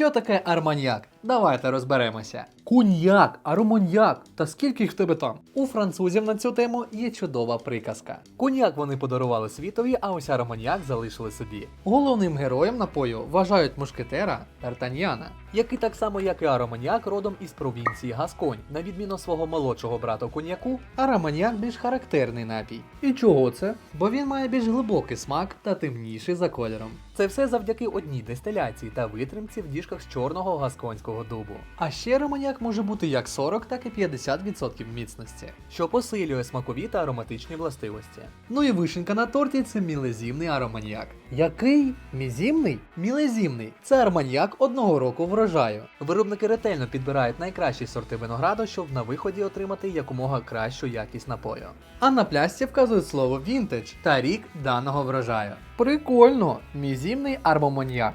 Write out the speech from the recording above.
Що таке арманьяк? Давайте розберемося. Куньяк, аромоньяк, та скільки їх в тебе там? У французів на цю тему є чудова приказка. Куньяк вони подарували світові, а ось аромоньяк залишили собі. Головним героєм напою вважають мушкетера Д'Артаньяна, який так само, як і ароманьяк, родом із провінції Гасконь. На відміну свого молодшого брата коньяку, ароманьяк більш характерний напій. І чого це? Бо він має більш глибокий смак та темніший за кольором. Це все завдяки одній дистиляції та витримці в діжках з чорного гасконського дубу. А ще може бути як 40, так і 50% міцності, що посилює смакові та ароматичні властивості. Ну і вишенька на торті це мілезімний ароманьяк. Який? Мізімний? Мілезімний. Це арманьяк одного року врожаю. Виробники ретельно підбирають найкращі сорти винограду, щоб на виході отримати якомога кращу якість напою. А на плясті вказують слово вінтедж та рік даного врожаю. Прикольно! Мізімний армомоньяк.